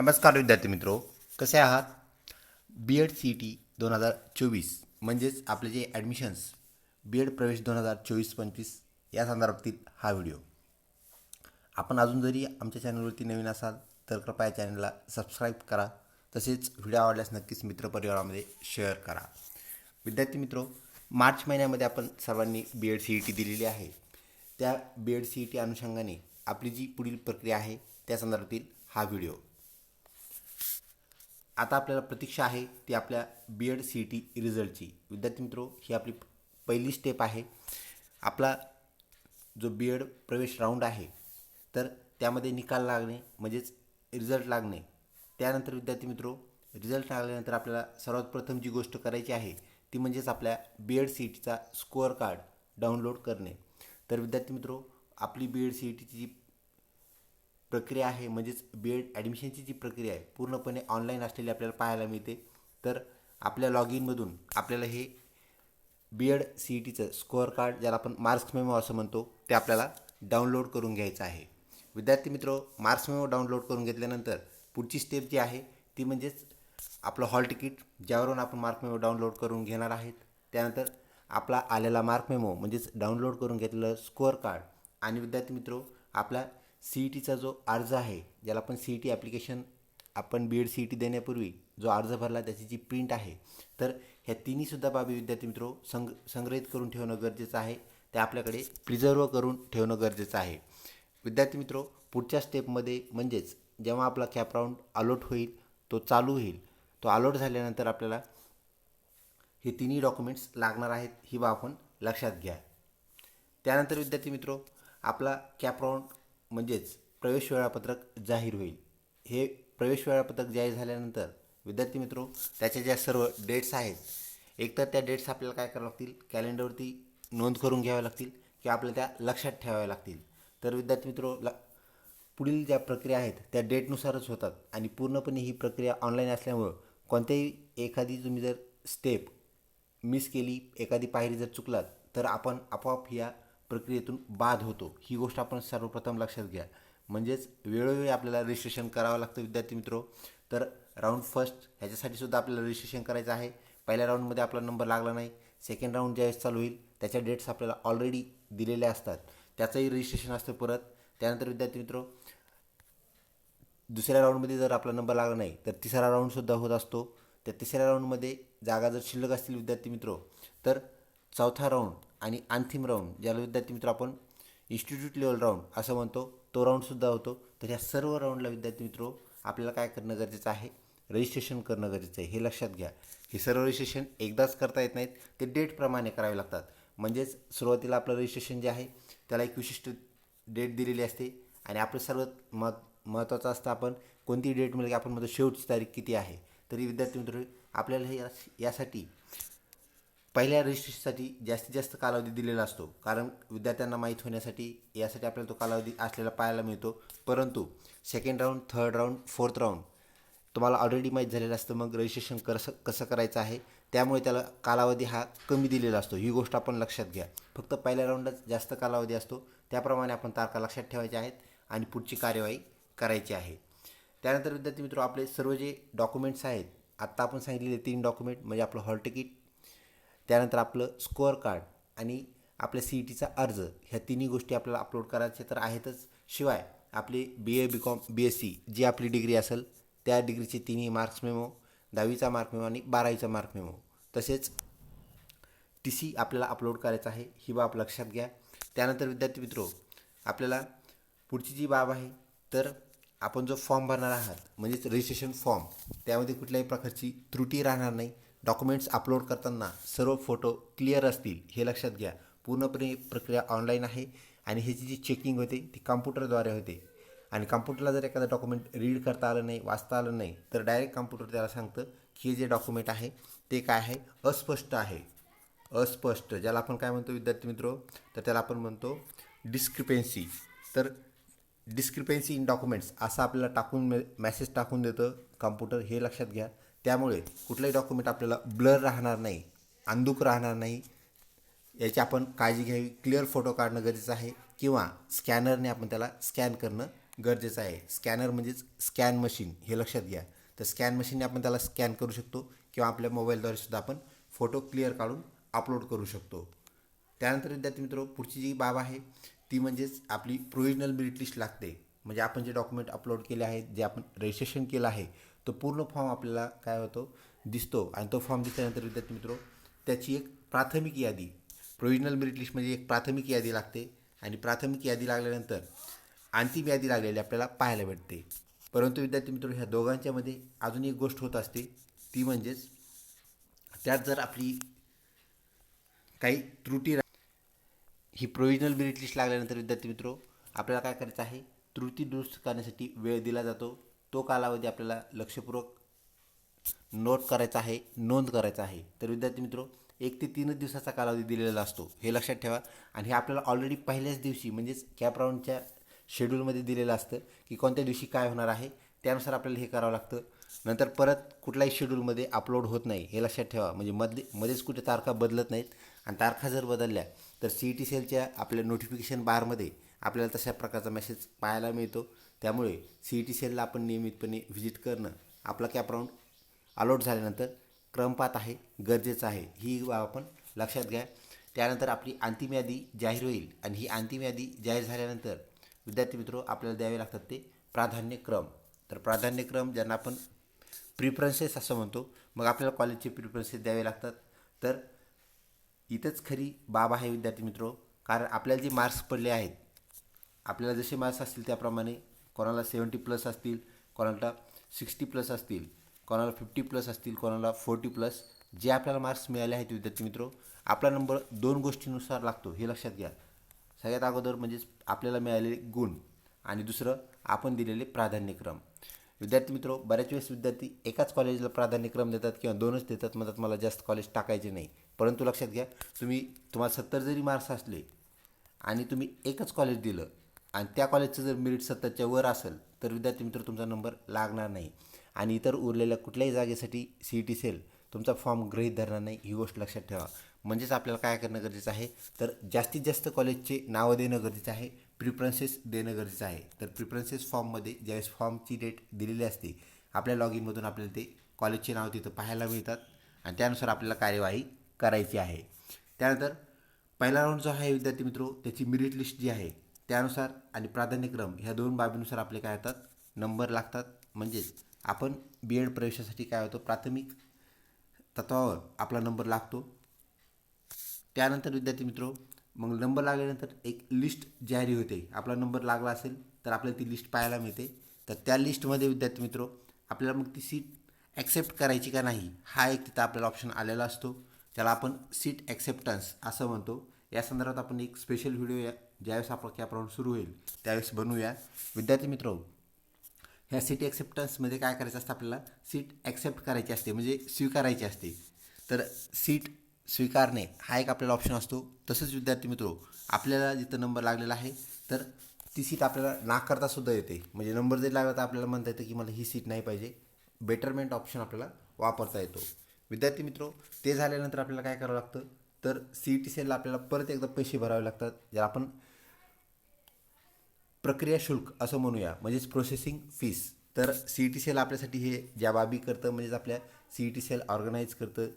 नमस्कार विद्यार्थी मित्रो कसे आहात? B Ed C E T दोन हजार चोवीस म्हणजेच आपले जे ॲडमिशन्स बी एड प्रवेश दोन हजार चोवीस पंचवीस या संदर्भातील हा व्हिडिओ आपण अजून जरी आमच्या चॅनलवरती नवीन असाल तर कृपया चॅनलला सबस्क्राईब करा. तसेच व्हिडिओ आवडल्यास नक्कीच मित्रपरिवारामध्ये शेअर करा. विद्यार्थी मित्रो मार्च महिन्यामध्ये आपण सर्वांनी B Ed C E T दिलेली आहे. त्या B Ed C E T अनुषंगाने आपली जी पुढील प्रक्रिया आहे त्या संदर्भातील हा व्हिडिओ आता आपल्याला प्रतीक्षा आहे ती आपल्या B Ed C E T रिझल्टची. विद्यार्थी मित्रो ही आपली पहिली स्टेप आहे. आपला जो बी एड प्रवेश राऊंड आहे तर त्यामध्ये निकाल लागणे म्हणजेच रिझल्ट लागणे. त्यानंतर विद्यार्थी मित्रो रिझल्ट लागल्यानंतर आपल्याला सर्वात प्रथम जी गोष्ट करायची आहे ती म्हणजेच आपल्या बी एड सी ई टीचा स्कोअर कार्ड डाउनलोड करणे. तर विद्यार्थी मित्रो आपली बी एड सी ई टीची जी प्रक्रिया आहे म्हणजेच बी एड ॲडमिशनची जी प्रक्रिया आहे पूर्णपणे ऑनलाईन असलेली आपल्याला पाहायला मिळते. तर आपल्या लॉग इनमधून आपल्याला हे बी एड सी ई टीचं स्कोअर कार्ड ज्याला आपण मार्क्स मेमो असं म्हणतो ते आपल्याला डाउनलोड करून घ्यायचं आहे. विद्यार्थी मित्र मार्क्स मेमो डाउनलोड करून घेतल्यानंतर पुढची स्टेप जी आहे ती म्हणजेच आपलं हॉल तिकीट ज्यावरून आपण मार्क मेमो डाउनलोड करून घेणार आहेत. त्यानंतर आपला आलेला मार्क मेमो म्हणजेच डाउनलोड करून घेतलेलं स्कोअर कार्ड आणि विद्यार्थी मित्रो आपला सी ई टीचा जो अर्ज आहे ज्याला आपण सी ई टी ॲप्लिकेशन आपण B Ed C E T देण्यापूर्वी जो अर्ज भरला त्याची जी प्रिंट आहे तर ह्या तिन्हीसुद्धा बाबी विद्यार्थी मित्रो संग संग्रहित करून ठेवणं गरजेचं आहे. ते आपल्याकडे प्रिझर्व करून ठेवणं गरजेचं आहे. विद्यार्थी मित्रो पुढच्या स्टेपमध्ये म्हणजेच जेव्हा आपला कॅप राऊंड अलॉट होईल तो चालू होईल. तो अलॉट झाल्यानंतर आपल्याला हे तिन्ही डॉक्युमेंट्स लागणार आहेत ही बाब आपण लक्षात घ्या. त्यानंतर विद्यार्थी मित्रो आपला कॅप राऊंड म्हणजेच प्रवेश वेळापत्रक जाहीर होईल. हे प्रवेश वेळापत्रक जाहीर झाल्यानंतर विद्यार्थी मित्रो त्याच्या ज्या सर्व डेट्स आहेत एकतर त्या डेट्स आपल्याला काय करावं लागतील? कॅलेंडरवरती नोंद करून घ्याव्या लागतील किंवा आपल्याला त्या लक्षात ठेवाव्या लागतील. तर विद्यार्थी मित्रो ल पुढील ज्या प्रक्रिया आहेत त्या डेटनुसारच होतात आणि पूर्णपणे ही प्रक्रिया ऑनलाईन असल्यामुळं कोणत्याही एखादी तुम्ही जर स्टेप मिस केली एखादी पायरी जर चुकलात तर आपण आपोआप या प्रक्रियेतून बाद होतो. ही गोष्ट आपण सर्वप्रथम लक्षात घ्या. म्हणजेच वेळोवेळी आपल्याला रजिस्ट्रेशन करावं लागतं विद्यार्थी मित्रो. तर राऊंड फर्स्ट ह्याच्यासाठी सुद्धा आपल्याला रजिस्ट्रेशन करायचं आहे. पहिल्या राऊंडमध्ये आपला नंबर लागला नाही. सेकंड राऊंड ज्यावेळेस चालू होईल त्याच्या डेट्स आपल्याला ऑलरेडी दिलेल्या असतात. त्याचंही रजिस्ट्रेशन असतं परत. त्यानंतर विद्यार्थी मित्रो दुसऱ्या राऊंडमध्ये जर आपला नंबर लागला नाही तर तिसरा राऊंडसुद्धा होत असतो. त्या तिसऱ्या राऊंडमध्ये जागा जर शिल्लक असतील विद्यार्थी मित्रो तर चौथा राऊंड आणि अंतिम राऊंड ज्याला विद्यार्थी मित्र आपण इन्स्टिट्यूट लेवल राऊंड असं म्हणतो तो राऊंडसुद्धा होतो. तर ह्या सर्व राऊंडला विद्यार्थी मित्रो आपल्याला काय करणं गरजेचं आहे? रजिस्ट्रेशन करणं गरजेचं आहे. हे लक्षात घ्या. हे सर्व रजिस्ट्रेशन एकदाच करता येत नाहीत. ते डेटप्रमाणे करावे लागतात. म्हणजेच सुरुवातीला आपलं रजिस्ट्रेशन जे आहे त्याला एक विशिष्ट डेट दिलेली असते. आणि आपलं सर्वात मह महत्त्वाचं असतं आपण कोणती डेट मिळेल की आपण म्हणतो शेवटची तारीख किती आहे? तरी विद्यार्थी मित्र आपल्याला हे यासाठी पहिल्या रजिस्ट्रेशनसाठी जास्तीत जास्त कालावधी दिलेला असतो. कारण विद्यार्थ्यांना माहीत होण्यासाठी यासाठी आपल्याला तो कालावधी असलेला पाहायला मिळतो. परंतु second round third round fourth round तुम्हाला ऑलरेडी माहीत झालेलं असतं मग रजिस्ट्रेशन कसं कसं करायचं आहे. त्यामुळे त्याला कालावधी हा कमी दिलेला असतो. ही गोष्ट आपण लक्षात घ्या. फक्त पहिल्या राऊंडच जास्त कालावधी असतो. त्याप्रमाणे आपण तारखा लक्षात ठेवायच्या आहेत आणि पुढची कार्यवाही करायची आहे. त्यानंतर विद्यार्थी मित्र आपले सर्व जे डॉक्युमेंट्स आहेत आत्ता आपण सांगितलेले तीन डॉक्युमेंट म्हणजे आपलं हॉल तिकीट त्यानंतर आपलं स्कोअर कार्ड आणि आपल्या सी ई टीचा अर्ज ह्या तिन्ही गोष्टी आपल्याला अपलोड करायच्या तर आहेतच. शिवाय आपली B A B Com B S C जी आपली डिग्री असेल त्या डिग्रीचे तिन्ही मार्क्स मेमो दहावीचा मार्क मेमो आणि बारावीचा मार्क मेमो तसेच टी सी आपल्याला अपलोड करायचा आहे ही बाब लक्षात घ्या. त्यानंतर विद्यार्थी मित्रो आपल्याला पुढची जी बाब आहे तर आपण जो फॉर्म भरणार आहात म्हणजेच रजिस्ट्रेशन फॉर्म त्यामध्ये कुठल्याही प्रकारची त्रुटी राहणार नाही. डॉक्युमेंट्स अपलोड करताना सर्व फोटो क्लिअर असतील हे लक्षात घ्या. पूर्णपणे प्रक्रिया ऑनलाईन आहे आणि ह्याची जी चेकिंग होते ती कम्प्युटरद्वारे होते. आणि कम्प्युटरला जर एखादं डॉक्युमेंट रीड करता आलं नाही वाचता आलं नाही तर डायरेक्ट कम्प्युटर त्याला सांगतं की हे जे डॉक्युमेंट आहे ते काय आहे? अस्पष्ट आहे. अस्पष्ट ज्याला आपण काय म्हणतो विद्यार्थी मित्रो? तर त्याला आपण म्हणतो डिस्क्रिपेन्सी तर डिस्क्रिपेन्सी इन डॉक्युमेंट्स असं आपल्याला टाकून मे मॅसेज टाकून देतं कम्प्युटर हे लक्षात घ्या. त्यामुळे कुठलंही डॉक्युमेंट आपल्याला ब्लर राहणार नाही अंधुक राहणार नाही याची आपण काळजी घ्यावी. क्लिअर फोटो काढणं गरजेचं आहे किंवा स्कॅनरने आपण त्याला स्कॅन करणं गरजेचं आहे. स्कॅनर म्हणजेच स्कॅन मशीन हे लक्षात घ्या. तर स्कॅन मशीनने आपण त्याला स्कॅन करू शकतो किंवा आपल्या मोबाईलद्वारे सुद्धा आपण फोटो क्लिअर काढून अपलोड करू शकतो. त्यानंतर विद्यार्थी मित्र पुढची जी बाब आहे ती म्हणजेच आपली प्रोविजनल मेरिट लिस्ट लागते. म्हणजे आपण जे डॉक्युमेंट अपलोड केले आहेत जे आपण रजिस्ट्रेशन केलं आहे तो पूर्ण फॉर्म आपल्याला काय होतो? दिसतो. आणि तो फॉर्म दिसल्यानंतर विद्यार्थी मित्र त्याची एक प्राथमिक यादी प्रोविजनल मेरिट लिस्ट म्हणजे एक प्राथमिक यादी लागते. आणि प्राथमिक यादी लागल्यानंतर अंतिम यादी लागलेली आपल्याला पाहायला भेटते. परंतु विद्यार्थी मित्र ह्या दोघांच्यामध्ये अजून एक गोष्ट होत असते. ती म्हणजेच त्यात जर आपली काही त्रुटी ही प्रोविजनल मेरिट लिस्ट लागल्यानंतर विद्यार्थी मित्र आपल्याला काय करायचं आहे? त्रुटी दुरुस्त करण्यासाठी वेळ दिला जातो. तो कालावधी आपल्याला लक्षपूर्वक नोट करायचा आहे नोंद करायचा आहे. तर विद्यार्थी मित्रो एक ते तीनच दिवसाचा कालावधी दिलेला असतो हे लक्षात ठेवा. आणि हे आपल्याला ऑलरेडी पहिल्याच दिवशी म्हणजेच कॅप राऊंडच्या शेड्यूलमध्ये दिलेलं असतं की कोणत्या दिवशी काय होणार आहे त्यानुसार आपल्याला हे करावं लागतं. नंतर परत कुठल्याही शेड्यूलमध्ये अपलोड होत नाही हे लक्षात ठेवा. म्हणजे मधले मध्येच कुठे तारखा बदलत नाहीत. आणि तारखा जर बदलल्या तर सी ई टी सेलच्या आपल्या नोटिफिकेशन बारमध्ये आपल्याला तशा प्रकारचा मेसेज पाहायला मिळतो. त्यामुळे सी ई टी सेलला आपण नियमितपणे व्हिजिट करणं आपला कॅप राऊंड अलॉट झाल्यानंतर क्रमपात आहे गरजेचं आहे ही बाब आपण लक्षात घ्या. त्यानंतर आपली अंतिम यादी जाहीर होईल आणि ही अंतिम यादी जाहीर झाल्यानंतर विद्यार्थी मित्र आपल्याला द्यावे लागतात ते प्राधान्यक्रम तर प्राधान्यक्रम ज्यांना आपण प्रिफरन्सेस असं म्हणतो मग आपल्याला कॉलेजचे प्रिफरन्सेस द्यावे लागतात. तर इथंच खरी बाब आहे विद्यार्थी मित्र कारण आपल्याला जे मार्क्स पडले आहेत आपल्याला जसे मार्क्स असतील त्याप्रमाणे कोणाला सेवन्टी प्लस असतील कोणाला सिक्स्टी प्लस असतील कोणाला फिफ्टी प्लस असतील कोणाला फोर्टी प्लस जे आपल्याला मार्क्स मिळाले आहेत विद्यार्थी मित्र आपला नंबर दोन गोष्टीनुसार लागतो हे लक्षात घ्या. सगळ्यात अगोदर म्हणजेच आपल्याला मिळालेले गुण आणि दुसरं आपण दिलेले प्राधान्यक्रम. विद्यार्थी मित्र बऱ्याच वेळेस विद्यार्थी एकाच कॉलेजला प्राधान्यक्रम देतात किंवा दोनच देतात म्हणतात मला जास्त कॉलेज टाकायचे नाही. परंतु लक्षात घ्या तुम्ही तुम्हाला सत्तर जरी मार्क्स असले आणि तुम्ही एकच कॉलेज दिलं आणि त्या कॉलेजचं जर मेरिट सत्तरच्या वर असेल तर विद्यार्थी मित्र तुमचा नंबर लागणार नाही. आणि इतर उरलेल्या कुठल्याही जागेसाठी सी ई टी सेल तुमचा फॉर्म गृहीत धरणार नाही ही गोष्ट लक्षात ठेवा. म्हणजेच आपल्याला काय करणं गरजेचं आहे? तर जास्तीत जास्त कॉलेजचे नावं देणं गरजेचं आहे प्रिफरन्सेस देणं गरजेचं आहे. तर प्रिफरन्सेस फॉर्ममध्ये ज्यावेळेस फॉर्मची डेट दिलेली असते आपल्या लॉग इनमधून आपल्याला ते कॉलेजचे नाव तिथं पाहायला मिळतात आणि त्यानुसार आपल्याला कार्यवाही करायची आहे. त्यानंतर पहिला राऊंड जो आहे विद्यार्थी मित्र त्याची मिरिट लिस्ट जी आहे त्यानुसार आणि प्राधान्यक्रम ह्या दोन बाबीनुसार आपले काय होतात? नंबर लागतात. म्हणजेच आपण बी एड प्रवेशासाठी काय होतो? प्राथमिक तत्वावर आपला नंबर लागतो. त्यानंतर विद्यार्थी मित्र मग नंबर लागल्यानंतर एक लिस्ट जारी होते. आपला नंबर लागला असेल तर आपल्याला ती लिस्ट पाहायला मिळते. तर त्या लिस्टमध्ये विद्यार्थी मित्र आपल्याला मग ती सीट ॲक्सेप्ट करायची का नाही हा एक तिथं आपल्याला ऑप्शन आलेला असतो. त्याला आपण सीट ॲक्सेप्टन्स असं म्हणतो. या संदर्भात आपण एक स्पेशल व्हिडिओ या ज्यावेळेस आपला कॅप राऊंड सुरू होईल त्यावेळेस बनवूया. विद्यार्थी मित्र ह्या सीट ॲक्सेप्टन्समध्ये काय करायचं असतं आपल्याला? सीट ॲक्सेप्ट करायची असते म्हणजे स्वीकारायची असते. तर सीट स्वीकारणे हा एक आपल्याला ऑप्शन असतो. तसंच विद्यार्थी मित्र आपल्याला जिथं नंबर लागलेला आहे तर ती सीट आपल्याला नाकारता सुद्धा येते. म्हणजे नंबर जरी लागला तर आपल्याला म्हणता येतं की मला ही सीट नाही पाहिजे. बेटरमेंट ऑप्शन आपल्याला वापरता येतो. विद्यार्थी मित्र ते झाल्यानंतर आपल्याला काय करावं लागतं? तर सी ई टी सेलला आपल्याला परत एकदा पैसे भरावे लागतात. ज्याला आपण प्रक्रिया शुल्क असं म्हणूया म्हणजेच प्रोसेसिंग फीस तर सी ई टी सेल आपल्यासाठी हे ज्या बाबी करतं म्हणजेच आपल्या C E T cell organise करतं.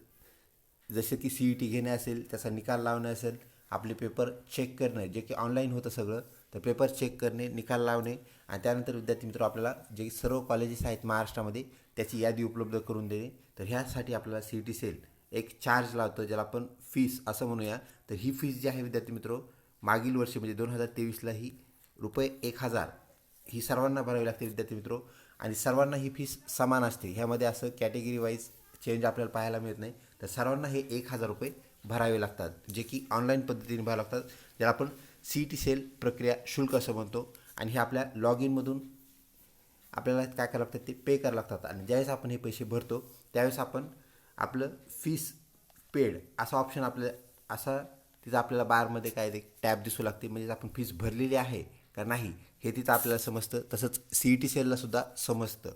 जसे की सी ई टी घेणे असेल त्याचा निकाल लावणे असेल आपले पेपर चेक करणे जे की ऑनलाईन होतं सगळं तर पेपर चेक करणे निकाल लावणे आणि त्यानंतर विद्यार्थी मित्र आपल्याला जे सर्व कॉलेजेस आहेत महाराष्ट्रामध्ये त्याची यादी उपलब्ध करून देणे. तर ह्यासाठी आपल्याला सी ई टी सेल एक चार्ज लावतं ज्याला आपण फीस असं म्हणूया. तर ही फीस जी आहे विद्यार्थी मित्र मागील वर्षी म्हणजे दोन हजार तेवीसला ही रुपये एक हजार ही सर्वांना भरावी लागते विद्यार्थी मित्रो. आणि सर्वांना ही फीस समान असते. ह्यामध्ये असं कॅटेगरी वाईज चेंज आपल्याला पाहायला मिळत नाही. तर सर्वांना हे एक हजार रुपये भरावे लागतात जे की ऑनलाईन पद्धतीने भरावे लागतात. ज्याला आपण सी टी सेल प्रक्रिया शुल्क असं म्हणतो. आणि हे आपल्या लॉग इनमधून आपल्याला काय करावं लागतं ते पे करावं लागतात. आणि ज्यावेळेस आपण हे पैसे भरतो त्यावेळेस आपण आपलं फीस पेड असा ऑप्शन आपल्या असा तिथं आपल्याला बारमध्ये काय ते टॅब दिसू लागते. म्हणजे आपण फीस भरलेली आहे. का नाही? हे तिथं आपल्याला समजतं. तसंच सी ई टी सेललासुद्धा समजतं.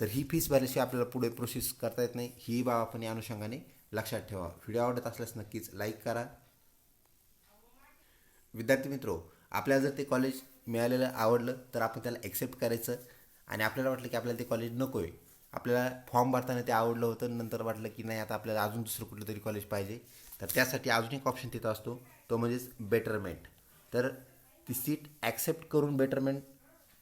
तर ही फीस भरल्याशी आपल्याला पुढे प्रोसेस करता येत नाही. ही बाब आपण या अनुषंगाने लक्षात ठेवा. व्हिडिओ आवडत असल्यास नक्कीच लाईक करा. विद्यार्थी मित्रो आपल्याला जर ते कॉलेज मिळालेलं आवडलं तर आपण त्याला ॲक्सेप्ट करायचं. आणि आपल्याला वाटलं की आपल्याला ते कॉलेज नको आहे आपल्याला फॉर्म भरताना ते आवडलं होतं. नंतर वाटलं की नाही आता आपल्याला अजून दुसरं कुठलं तरी कॉलेज पाहिजे. तर त्यासाठी अजून एक ऑप्शन तिथं असतो. तो म्हणजेच बेटरमेंट तर ती सीट ॲक्सेप्ट करून बेटरमेंट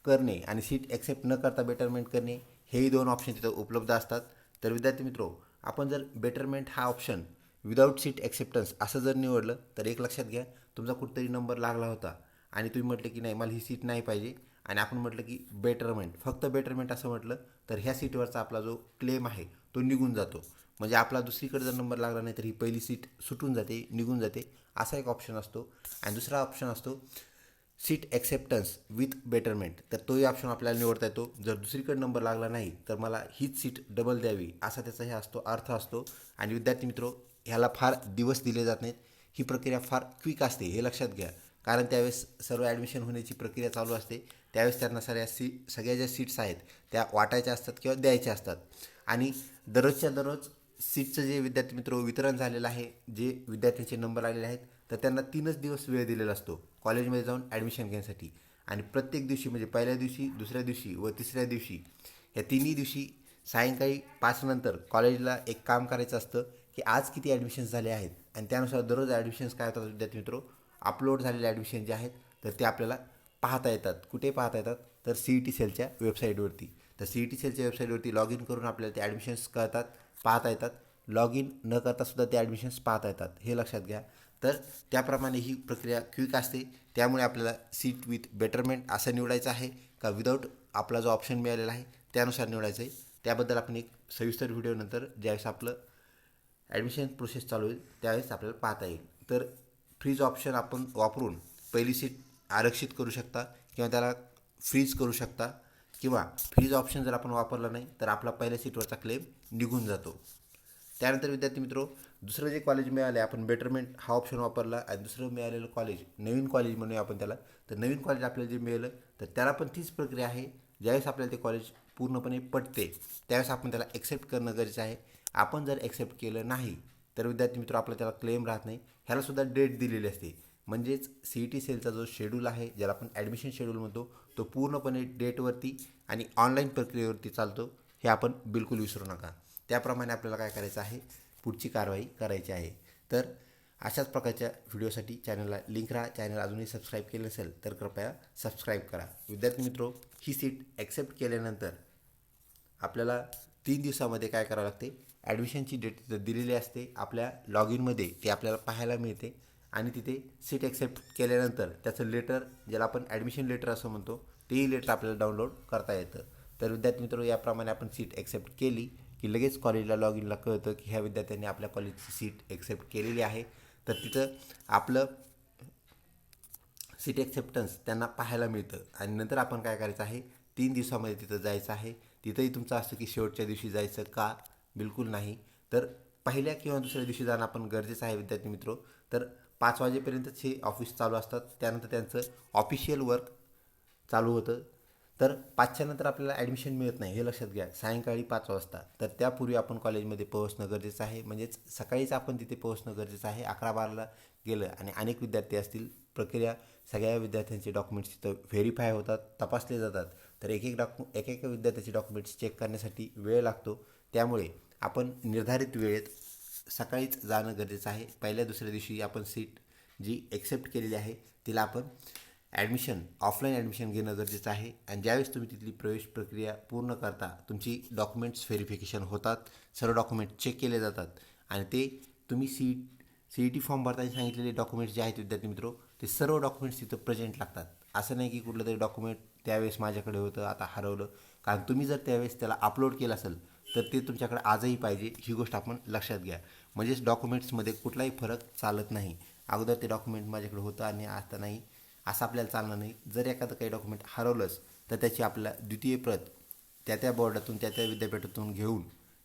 करणे आणि सीट ॲक्सेप्ट न करता बेटरमेंट करणे हेही दोन ऑप्शन तिथं उपलब्ध असतात. तर विद्यार्थी मित्रो आपण जर बेटरमेंट हा ऑप्शन विदाऊट सीट ॲक्सेप्टन्स असं जर निवडलं तर एक लक्षात घ्या तुमचा कुठतरी नंबर लागला होता आणि तुम्ही म्हटलं की नाही मला ही सीट नाही पाहिजे. आणि आपण म्हटलं की बेटरमेंट फक्त बेटरमेंट असं म्हटलं तर ह्या सीटवरचा आपला जो क्लेम आहे तो निघून जातो. म्हणजे आपला दुसरीकडे जर नंबर लागला नाही तर ही पहिली सीट सुटून जाते निघून जाते असा एक ऑप्शन असतो. आणि दुसरा ऑप्शन असतो सीट ॲक्सेप्टन्स विथ बेटरमेंट तर तोही ऑप्शन आपल्याला निवडता येतो. जर दुसरीकडे नंबर लागला नाही तर मला हीच सीट डबल द्यावी असा त्याचा हे असतो अर्थ असतो. आणि विद्यार्थी मित्रो ह्याला फार दिवस दिले जात नाहीत. ही प्रक्रिया फार क्विक असते हे लक्षात घ्या. कारण त्यावेळेस सर्व ॲडमिशन होण्याची प्रक्रिया चालू असते. त्यावेळेस त्यांना सगळ्या सी सगळ्या ज्या सीट्स आहेत त्या वाटायच्या असतात किंवा द्यायच्या असतात. आणि दररोजच्या दररोज सीटचं जे विद्यार्थी मित्र वितरण झालेलं आहे जे विद्यार्थ्यांचे नंबर आलेले आहेत तर त्यांना तीनच दिवस वेळ दिलेला असतो. कॉलेजमध्ये जाऊन ॲडमिशन घेण्यासाठी. आणि प्रत्येक दिवशी म्हणजे पहिल्या दिवशी दुसऱ्या दिवशी व तिसऱ्या दिवशी या तिन्ही दिवशी सायंकाळी पाचनंतर कॉलेजला एक काम करायचं असतं की आज किती ॲडमिशन्स झाले आहेत? आणि त्यानुसार दररोज ॲडमिशन्स काय होतात विद्यार्थी मित्रो? अपलोड झालेले ॲडमिशन जे आहेत तर ते आपल्याला पाहता येतात. कुठे पाहता येतात? तर सी ई टी सेलच्या वेबसाईटवरती तर सी ई टी सेलच्या वेबसाईटवरती लॉग इन करून आपल्याला ते ॲडमिशन्स कळतात पाहता येतात. लॉग इन न करता सुद्धा ते ॲडमिशन्स पाहता येतात. हे लक्षात घ्या. तर त्याप्रमाणे ही प्रक्रिया क्विक असते. त्यामुळे आपल्याला सीट विथ बेटरमेंट असं निवडायचं आहे का विदाऊट आपला जो ऑप्शन मिळालेला आहे त्यानुसार निवडायचं आहे त्याबद्दल आपण एक सविस्तर व्हिडिओ नंतर ज्यावेळेस आपलं ॲडमिशन प्रोसेस चालू होईल त्यावेळेस आपल्याला पाहता येईल. तर फ्रीज ऑप्शन आपण वापरून पहिली सीट आरक्षित करू शकता किंवा त्याला फ्रीज करू शकता किंवा फ्रीज ऑप्शन जर आपण वापरला नाही तर आपला पहिल्या सीटवरचा क्लेम निघून जातो. त्यानंतर विद्यार्थी मित्रो दुसरं जे कॉलेज मिळाले आपण बेटरमेंट हा ऑप्शन वापरला आणि दुसरं मिळालेलं कॉलेज नवीन कॉलेज म्हणूया आपण त्याला. तर नवीन कॉलेज आपल्याला जे मिळालं तर त्याला पण तीच प्रक्रिया आहे. ज्यावेळेस आपल्याला ते कॉलेज पूर्णपणे पटते त्यावेळेस आपण त्याला ॲक्सेप्ट करणं गरजेचं आहे. आपण जर ॲक्सेप्ट केलं नाही तर विद्यार्थी मित्र आपला त्याला क्लेम राहत नाही. ह्यालासुद्धा डेट दिलेली असते. म्हणजेच सी ई टी सेलचा जो शेड्यूल आहे ज्याला आपण ॲडमिशन शेड्यूल म्हणतो तो पूर्णपणे डेटवरती आणि ऑनलाईन प्रक्रियेवरती चालतो हे आपण बिलकुल विसरू नका. त्याप्रमाणे आपल्याला काय करायचं आहे पुढची कारवाई करायची आहे. तर अशाच प्रकारच्या व्हिडिओसाठी चॅनलला लिंक राहा. चॅनल अजूनही सबस्क्राईब केलं नसेल तर कृपया सबस्क्राईब करा. विद्यार्थी मित्रो ही सीट ॲक्सेप्ट केल्यानंतर आपल्याला तीन दिवसामध्ये काय करावं लागते? ॲडमिशनची डेट तिथं दिलेली असते. आपल्या लॉग इनमध्ये ती आपल्याला पाहायला मिळते. आणि तिथे सीट ॲक्सेप्ट केल्यानंतर त्याचं लेटर ज्याला आपण ॲडमिशन लेटर असं म्हणतो तेही लेटर आपल्याला डाउनलोड करता येतं. तर विद्यार्थी मित्र याप्रमाणे आपण सीट ॲक्सेप्ट केली. की लगेच कॉलेजला लॉग इनला कळतं की ह्या विद्यार्थ्यांनी आपल्या कॉलेजची सीट ॲक्सेप्ट केलेली आहे. तर तिथं आपलं सीट ॲक्सेप्टन्स त्यांना पाहायला मिळतं. आणि नंतर आपण काय करायचं आहे? तीन दिवसामध्ये तिथं जायचं आहे. तिथंही तुमचं असतं की शेवटच्या दिवशी जायचं का? बिलकुल नाही. तर पहिल्या किंवा दुसऱ्या दिवशी जाणं आपण गरजेचं आहे विद्यार्थी मित्रो. तर पाच वाजेपर्यंतच हे ऑफिस चालू असतात. त्यानंतर त्यांचं ऑफिशियल वर्क चालू होतं. तर पाचच्यानंतर आपल्याला ॲडमिशन मिळत नाही हे लक्षात घ्या. सायंकाळी पाच वाजता. तर त्यापूर्वी आपण कॉलेजमध्ये पोहोचणं गरजेचं आहे. म्हणजेच सकाळीच आपण तिथे पोहोचणं गरजेचं आहे. अकरा बाराला गेलं आणि अनेक विद्यार्थी असतील प्रक्रिया सगळ्या विद्यार्थ्यांचे डॉक्युमेंट्स तिथं व्हेरीफाय होतात तपासले जातात. तर एक एक डॉक्यु एक एक विद्यार्थ्याचे डॉक्युमेंट्स चेक करण्यासाठी वेळ लागतो. त्यामुळे आपण निर्धारित वेळेत सकाळीच जाणं गरजेचं आहे. पहिल्या दुसऱ्या दिवशी आपण सीट जी एक्सेप्ट केलेली आहे तिला आपण ॲडमिशन ऑफलाईन ॲडमिशन घेणं गरजेचं आहे. आणि ज्यावेळेस तुम्ही तिथली प्रवेश प्रक्रिया पूर्ण करता तुमची डॉक्युमेंट्स व्हेरिफिकेशन होतात सर्व डॉक्युमेंट चेक केले जातात. आणि ते तुम्ही C C E T form भरताना सांगितलेले डॉक्युमेंट्स जे आहेत विद्यार्थी मित्र ते सर्व डॉक्युमेंट्स तिथं प्रेझेंट लागतात. असं नाही की कुठलं तरी डॉक्युमेंट त्यावेळेस माझ्याकडे होतं आता हरवलं. कारण तुम्ही जर त्यावेळेस त्याला अपलोड केलं असेल तर ते तुमच्याकडे आजही पाहिजे ही गोष्ट आपण लक्षात घ्या. म्हणजेच डॉक्युमेंट्समध्ये कुठलाही फरक चालत नाही. अगोदर ते डॉक्युमेंट माझ्याकडे होतं आणि आता नाही. असं आपल्याला चालणार नाही. जर एखादं काही डॉक्युमेंट हरवलंच तर त्याची आपल्याला द्वितीय प्रत त्या त्या बोर्डातून त्या त्या विद्यापीठातून घेऊन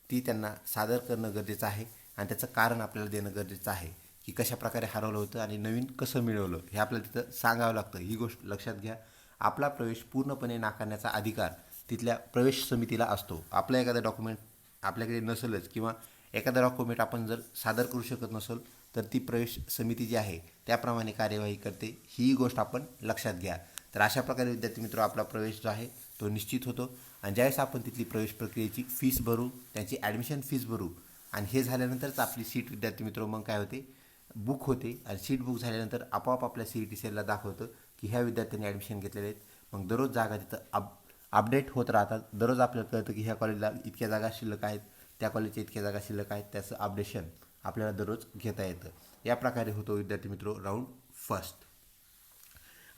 ती त्यांना सादर करणं गरजेचं आहे. आणि त्याचं कारण आपल्याला देणं गरजेचं आहे की कशा प्रकारे हरवलं होतं आणि नवीन कसं मिळवलं हे आपल्याला तिथं सांगावं लागतं. ही गोष्ट लक्षात घ्या. आपला प्रवेश पूर्णपणे नाकारण्याचा अधिकार तिथल्या प्रवेश समितीला असतो. आपलं एखादं डॉक्युमेंट आपल्याकडे नसेलच किंवा एखादा डॉक्युमेंट आपण जर सादर करू शकत नसेल तर ती प्रवेश समिती जी आहे त्याप्रमाणे कार्यवाही करते. ही गोष्ट आपण लक्षात घ्या. तर अशा प्रकारे विद्यार्थी मित्र आपला प्रवेश जो आहे तो निश्चित होतो. आणि ज्यावेळेस आपण तिथली प्रवेश प्रक्रियेची फीस भरू त्यांची ॲडमिशन फीस भरू आणि हे झाल्यानंतरच आपली सीट विद्यार्थी मित्र मग काय होते? बुक होते. आणि सीट बुक झाल्यानंतर आपोआप आपल्या सी ई टी सेलला दाखवतं की ह्या विद्यार्थ्यांनी ॲडमिशन घेतलेले आहेत. मग दररोज जागा तिथं अप अपडेट होत राहतात. दररोज आपल्याला कळतं की ह्या कॉलेजला इतक्या जागा शिल्लक आहेत. त्या कॉलेजच्या इतक्या जागा शिल्लक आहेत त्याचं अपडेशन आपल्याला दररोज घेता येतं. या प्रकारे होतो विद्यार्थी मित्र राऊंड फर्स्ट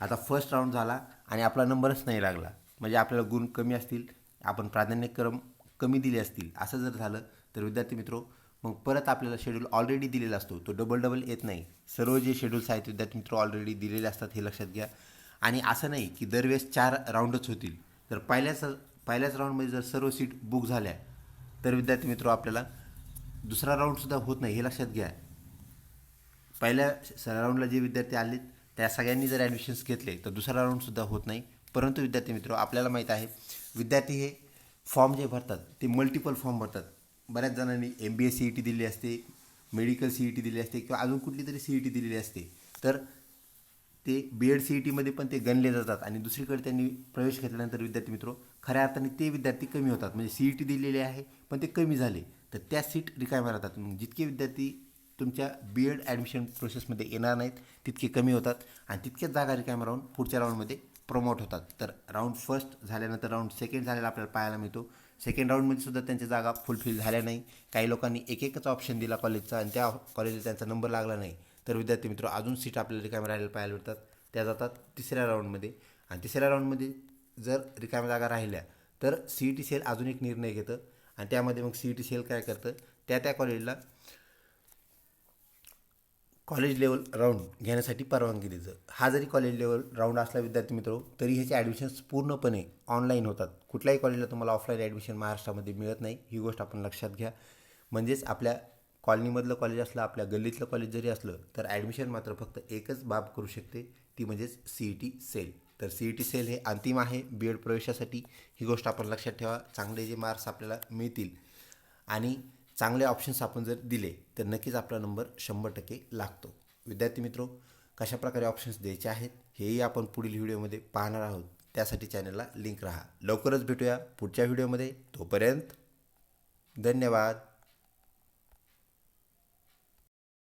आता फर्स्ट राऊंड झाला आणि आपला नंबरच नाही लागला. म्हणजे आपल्याला गुण कमी असतील आपण प्राधान्यक्रम कमी दिले असतील असं जर झालं तर विद्यार्थी मित्रो मग परत आपल्याला शेड्यूल ऑलरेडी दिलेला असतो. तो डबल डबल येत नाही. सर्व जे शेड्यूल्स आहेत विद्यार्थी मित्र ऑलरेडी दिलेले असतात हे लक्षात घ्या. आणि असं नाही की दरवेळेस चार राऊंडच होतील. तर पहिल्याच पहिल्याच राऊंडमध्ये जर सर्व सीट बुक झाल्या तर विद्यार्थी मित्र आपल्याला दुसरा राऊंडसुद्धा होत नाही हे लक्षात घ्या. पहिल्या स- राऊंडला जे विद्यार्थी आले त्या सगळ्यांनी जर ॲडमिशन्स घेतले तर दुसरा राऊंडसुद्धा होत नाही. परंतु विद्यार्थी मित्र आपल्याला माहीत आहे विद्यार्थी हे फॉर्म जे भरतात ते मल्टिपल फॉर्म भरतात. बऱ्याच जणांनी M B S C E T दिली असते मेडिकल सी ई टी दिली असते किंवा अजून कुठली तरी सी ई टी दिलेली असते. तर ते बी एड सी ई टीमध्ये पण ते गणले जातात. आणि दुसरीकडे त्यांनी प्रवेश घेतल्यानंतर विद्यार्थी मित्र खऱ्या अर्थाने ते विद्यार्थी कमी होतात. म्हणजे सी ई टी दिलेली आहे पण ते कमी झाले. तर त्या सीट रिकाम्या राहतात. मग जितके विद्यार्थी तुमच्या बी एड ॲडमिशन प्रोसेसमध्ये येणार नाहीत तितके कमी होतात. आणि तितक्याच जागा रिकाम्या राहून पुढच्या राऊंडमध्ये प्रमोट होतात. तर राऊंड फर्स्ट झाल्यानंतर राऊंड सेकंड झालेला आपल्याला पाहायला मिळतो. सेकंड राऊंडमध्ये सुद्धा त्यांच्या जागा फुलफिल झाल्या नाही. काही लोकांनी एक एकच ऑप्शन दिला कॉलेजचा आणि त्या कॉलेजला त्यांचा नंबर लागला नाही. तर विद्यार्थी मित्र अजून सीट आपल्याला रिकाम्या राहायला पाहायला मिळतात त्या जातात तिसऱ्या राऊंडमध्ये आणि तिसऱ्या राऊंडमध्ये जर रिकाम्या जागा राहिल्या तर सी ई टी सेल अजून एक निर्णय घेतं. आणि त्यामध्ये मग सी ई टी सेल काय करतं? त्या त्या कॉलेजला कॉलेज लेवल राऊंड घेण्यासाठी परवानगी देतं. हा जरी कॉलेज लेवल राऊंड असला विद्यार्थी मित्र तरी ह्याचे ॲडमिशन्स पूर्णपणे ऑनलाईन होतात. कुठल्याही कॉलेजला तुम्हाला ऑफलाईन ॲडमिशन महाराष्ट्रामध्ये मिळत नाही. ही गोष्ट आपण लक्षात घ्या. म्हणजेच आपल्या कॉलनीमधलं कॉलेज असलं आपल्या गल्लीतलं कॉलेज जरी असलं तर ॲडमिशन मात्र फक्त एकच बाब करू शकते ती म्हणजेच सी ई टी सेल तर सी ई टी सेल हे अंतिम आहे. बी एड प्रवेशासाठी ही गोष्ट आपण लक्षात ठेवा. चांगले जे मार्क्स आपल्याला मिळतील आणि चांगले ऑप्शन्स आपण जर दिले तर नक्कीच आपला नंबर शंभर टक्के लागतो. विद्यार्थी मित्रो कशाप्रकारे ऑप्शन्स द्यायचे आहेत हेही आपण पुढील व्हिडिओमध्ये पाहणार आहोत. त्यासाठी चॅनलला लिंक राहा. लवकरच भेटूया पुढच्या व्हिडिओमध्ये. तोपर्यंत धन्यवाद.